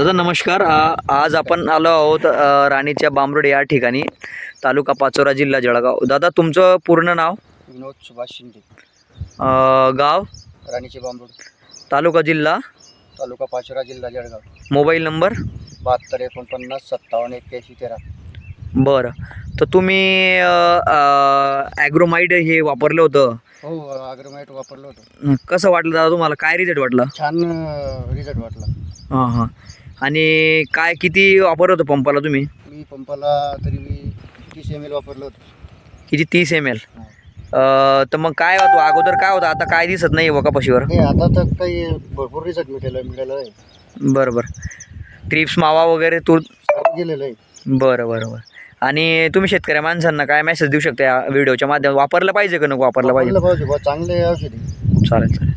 दादा नमस्कार. आज आपण आलो आहोत राणीच्या बांबरोड या ठिकाणी तालुका पाचोरा जिल्हा जळगाव. दादा तुमचं पूर्ण नाव? विनोद सुभाष शिंदे. गाव? राणीचे बांबूड तालुका जिल्हा? तालुका पाचोरा जिल्हा जळगाव. Mobile number? बहात्तर एकोणपन्नास सत्तावन्न एक्क्याऐंशी तेरा. बरं. तर तुम्ही ॲग्रोमाइड हे वापरलं होतं? हो अग्रमाईट वापरलं होतं. कसं वाटलं दादा तुम्हाला? काय रिझल्ट वाटलं? छान रिझल्ट वाटला. हां हां. आणि काय किती वापरत होतं पंपाला तुम्ही? मी पंपाला तरी मी तीस एम एल वापरलं होतं. किती? तीस एम एल. तर मग काय होतं? अगोदर काय होतं? आता काय दिसत नाही वकापाशीवर? नाही आता तर काही भरपूर रिझल्ट मिळालं मिळालं आहे. बरं बरं ट्रिप्स मावा वगैरे तू गेलेलं आहे. बरं बरं बरं. आणि तुम्ही शेतकऱ्या माणसांना काय मेसेज देऊ शकता या व्हिडिओच्या माध्यमात वापरलं पाहिजे का नको? वापरलं पाहिजे वापरलं पाहिजे. बुवा, चांगले औषधी. चालेल चालेल.